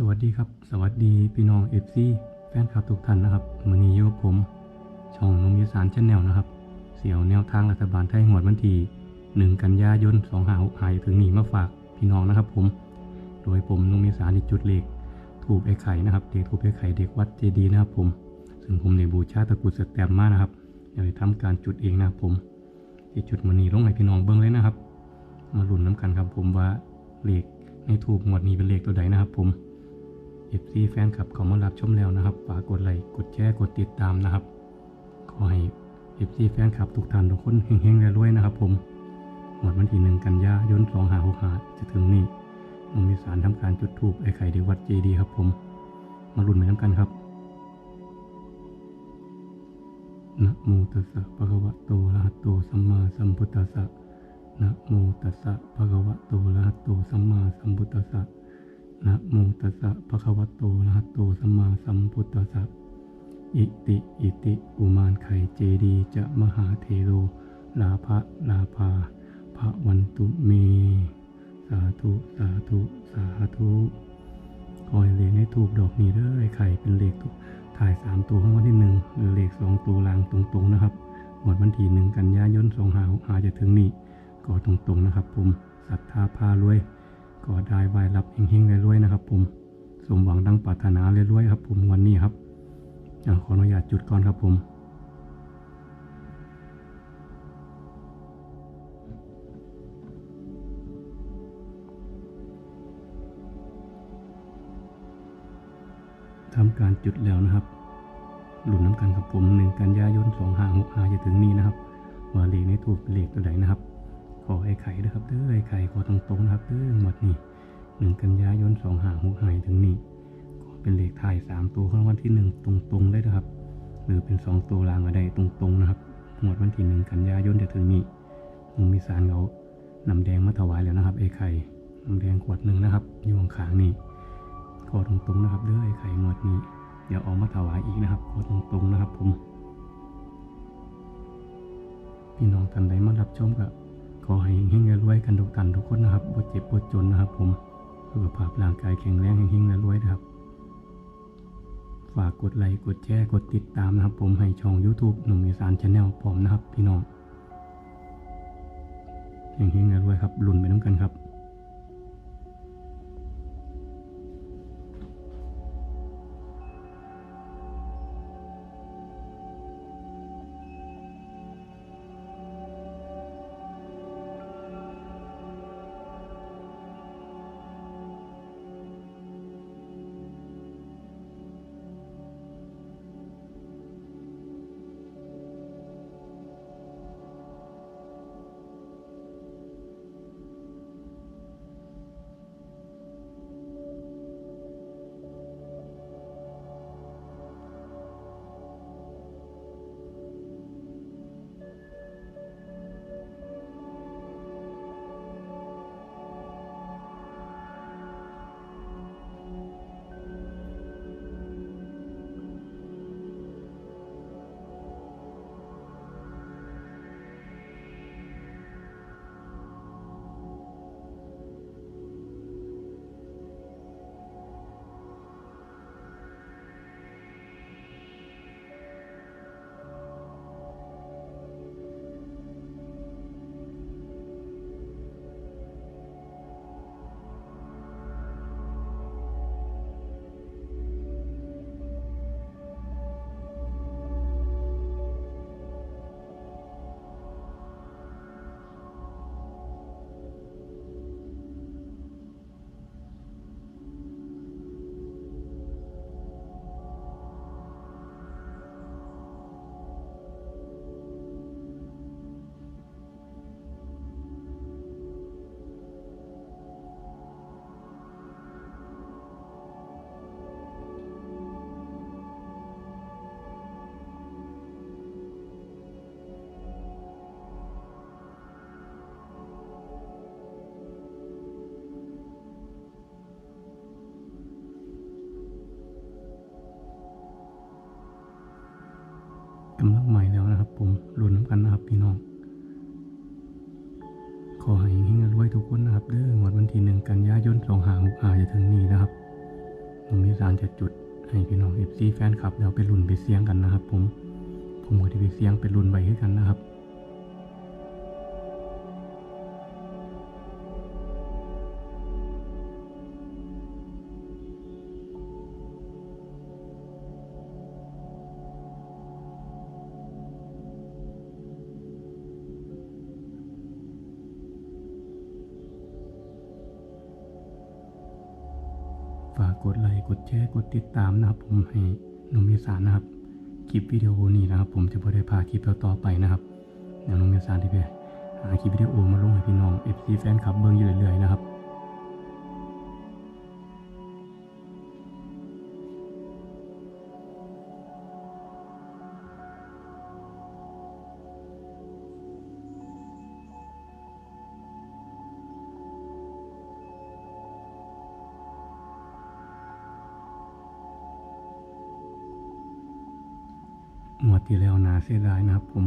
สวัสดีครับ สวัสดีพี่น้องเอฟซีแฟนคลับทุกท่านนะครับมือนี้อยู่กับผมช่องนมยสารชแนลนะครับ เสี่ยวแนวทางรัฐบาลไทยหวดวันที่1กันยายน2 5 6 5ถึงนี้มาฝากพี่น้องนะครับ ผม โดยผมนมยสารที่จุดเลขถูกไอ้ไข่นะครับเด็กถูกไอ้ไข่เด็กวัดเจดีย์นะครับผม ซึ่งผมได้บูชาตะกุดสแตมมานะครับเดี๋ยวทำการจุดเองนะครับผมที่จุดมือนี้ลงให้พี่น้องเบิ้งเลยนะครับ มาลุ้นน้ำกันครับ ผมว่าเลขในถูกหมวดนี้เป็นเลขตัวใดนะครับ ผม เอฟซีแฟนคลับเขามารับชมแล้วนะครับ ฝากกดไลค์ กดแชร์ กดติดตามนะครับ ขอให้เอฟซีแฟนคลับทุกท่านทุกคนเฮงๆรวยนะครับ ผมหมดวันที่หนึ่งกันยายนสองหาหกหาจะถึงนี้มมีสารทำการจุดถูกไอ้ไข่เดวัดเจดีครับผม มาลุ้นไปน้ำกันครับนะโมตัสสะภะคะวะโตอะระหะโตสัมมาสัมพุทธัสสะนะโมตัสสะภะคะวะโตอะระหะโตสัมมาสัมพุทธัสสะ นะโมตัสสะภะคะวะโตอะหะโตสัมมาสัมพุทธัสสะอิติอิติอุมานไข่เจดีจะมหาเทโรลาภะลาภาภะวันตุเม สาธุ สาธุ สาธุคอยเลขให้ถูกดอกนี้เด้อไอ้ไข่เป็นเลขถูกถ่ายสามตัวข้างวันที่หนึ่งหรือเลขสองตัวลางตรงๆนะครับหมดวันที่หนึ่งกันยายนสองหาหกหาจะถึงนี้ก็ตรงๆนะครับผมศรัทธาพารวย ก็ได้วายรับเฮงๆรวยๆนะครับ ผมสมหวังดังปรารถนาเรื่อยๆครับ ผมวันนี้ครับอขออนุญาตจุดก่อนครับผมทำการจุดแล้วนะครับ หลุนน้ำกันครับผมหนึ่งกันยายนสองห้าหกห้าจะถึงนี้นะครับว่าเลขในถูกเป็นเลขตัวใดนะครับ ขอไอ้ไข่ด้วยครับเด้อไอ้ไข่ขอตรงๆนะครับเด้อหมดนี้หนึ่งกันยายนสองห้าหกห้าถึงนี้ขอเป็นเลขถ่ายสามตัวข้างวันที่หนึ่งตรงๆเลยนะครับ หรือเป็นสองตัวรางก็ได้ตรงๆนะครับหมดวันที่หนึ่งกันยายนจะถึงนี้มุมมีสารเขานำแดงมาถวายแล้วนะครับ ไอ้ไข่น้ำแดงขวดหนึ่งนะครับอยู่ข้างๆนี่ขอตรงๆนะครับเด้อไอ้ไข่หมดนี้เดี๋ยวเออกมาถวายอีกนะครับขอตรงๆนะครับผมพี่น้องท่านใดมารับชมกับ ขอให้เฮงๆรวยกันทุกท่านทุกคนนะครับบ่เจ็บบ่จนนะครับ ผมสุขภาพร่างกายแข็งแรงเฮงๆรวยนะครับ ฝากกดไลค์กดแชร์กดติดตามนะครับ ผมให้ช่อง YouTube หนุ่มอีสานชาแนลพร้อมนะครับ พี่น้องเฮงๆรวยครับลุ้นไปน้ำกันครับำลักใหม่แล้วนะครับ ผมลุ้นน้ำกันนะครับพี่น้อง ขอให้เฮงๆรวยทุกคนนะครับเด้องวดวันที่หนึ่งกันยายนสองหาหกหาจะถึงนี้นะครับจะจุดให้พี่น้องเอฟซีแฟนคลับเดี๋ยวไปลุ้นไปเสียงกันนะครับ ผมผมก็จะไปเสียงไปลุ้นไปด้วยกันนะครับ กดไลค์กดแชร์กดติดตามนะครับ ผมให้นุ่มอีสานนะครับคลิปวิดีโอนี้นะครับ ผมจะไปได้พาคลิปต่อๆไปนะครับเดี๋ยวนุ่มอีสานที่ไปหาคลิปวิดีโอมาลงให้พี่น้องเอฟซีแฟนคลับเบิ้งอยู่เรื่อยๆนะครับ งวดที่แล้วนาเสียดายนะครับ ผม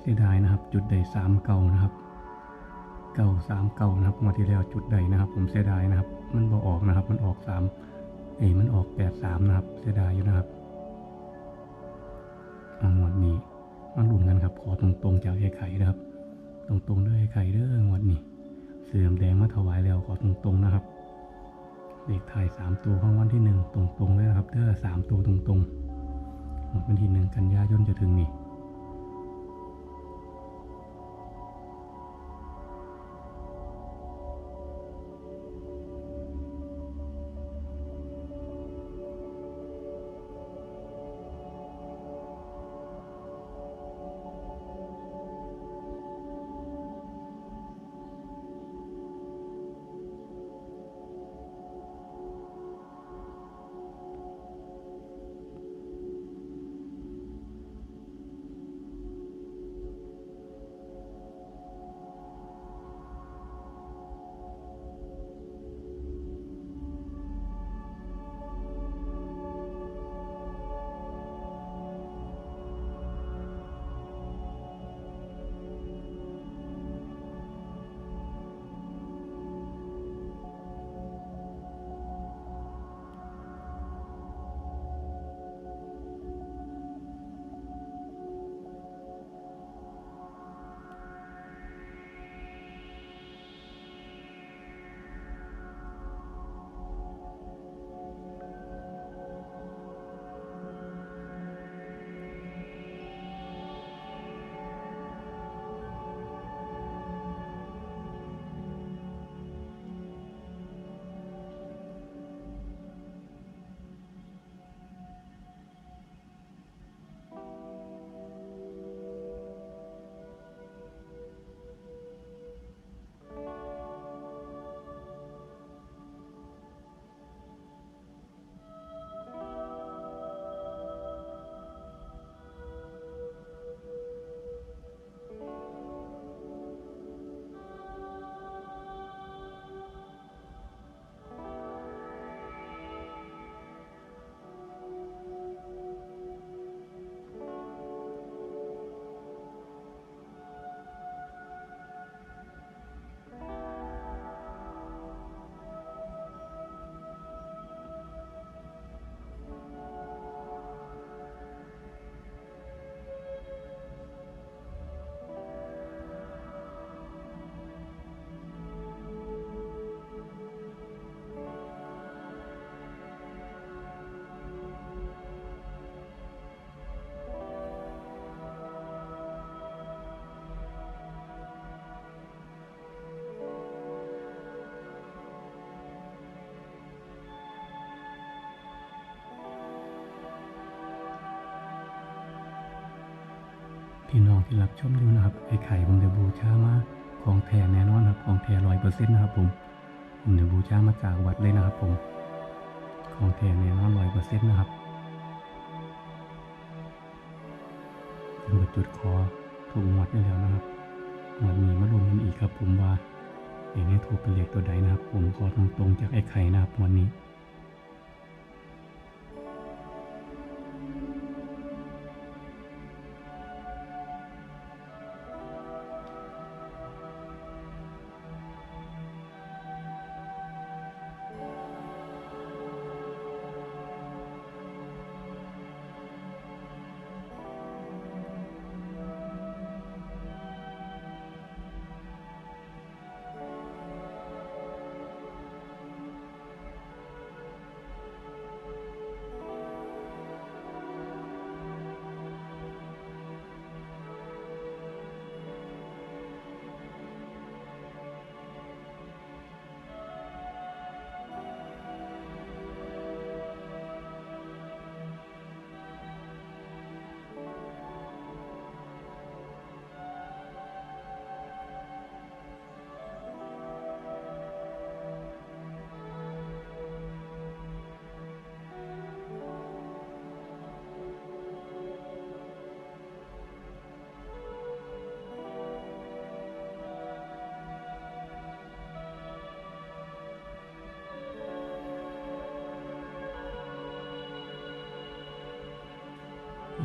เสียดายนะครับ จุดใดสามเก่านะครับ เก่าสามเก่านะครับงวดที่แล้วจุดใดนะครับ ผมเสียดายนะครับ มันบอออกนะครับ มันออกสามเอ้มันออกแปดสามนะครับ เสียดายอยู่นะครับเอางวดนี้มาลุ้นกันครับ ขอตรงๆจากไอ้ไข่นะครับ ตรงๆด้วยไอ้ไข่เด้องวดนี้ เสื่อมแดงมาถวายแล้วขอตรงๆนะครับเลขถ่ายสามตัวของวันที่หนึ่งตรงๆเลยนะครับเด้อสามตัวตรงๆ วันที่หนึ่งกันยายนจะถึงนี่ พี่น้องที่รับชมอยู่นะครับไอ้ไข่ผมเดี๋ยวบูชามาของแท้แน่นอนครับของแท้ร้อยเปอร์เซ็นต์นะครับผมผมเดี๋ยวบูชามาจากวัดเลยนะครับผม ของแท้แน่นอนร้อยเปอร์เซ็นต์นะครับผมจุดคอถูกงวดได้แล้วนะครับงวดนี้มาลุ้นกันอีกครับผมว่าเองให้ถูกเป็นเลขตัวใดนะครับ ผมขอตรงๆจากไอ้ไข่นะครับวันนี้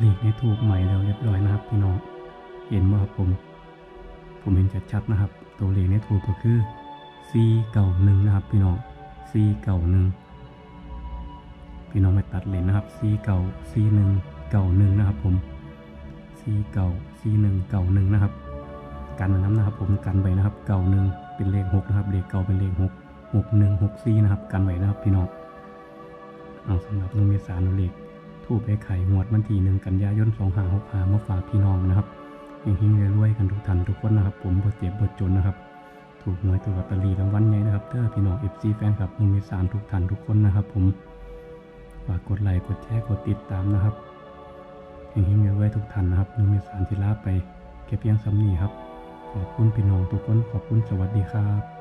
เลขในถูกใหม่แล้วเรียบร้อยนะครับพี่น้อง เห็นไหมครับผม ผมเห็นชัดๆนะครับ ตัวเลขในถูกก็คือ4เก่าหนึ่งนะครับ พี่น้อง4เก่าหนึ่งพี่น้องไปตัดเลนนะครับ4เก่า4หนึ่งเก่าหนึ่งนะครับ ผม4เก่า4หนึ่งเก่าหนึ่งนะครับ กันน้ำนะครับ ผมกันไว้นะครับ เก่าหนึ่งเป็นเลขหกนะครับเลขเก่าเป็นเลขหกหกหนึ่งหกสี่นะครับ กันไว้นะครับ พี่น้อง เอาสำหรับนุ่มเมษาโนเลข ทูบไอ้ไข่งวดวันที่หนึ่งกันยายนสองหาหกหามาฝากพี่น้องนะครับเฮงๆรวยๆกันทุกท่านทุกคนนะครับ ผมบ่เจ็บบ่จนนะครับ ถูกหวยถูกลอตเตอรี่รางวัลใหญ่นะครับเด้อพี่น้องเอฟซีแฟนคลับนุ่มเมษาทุกท่านทุกคนนะครับ ผมฝากกดไลค์กดแชร์กดติดตามนะครับเฮงๆรวยๆทุกท่านนะครับนุ่มเมษาที่ลาไปแค่เพียงสำนีครับ ขอบคุณพี่น้องทุกคนขอบคุณสวัสดีครับ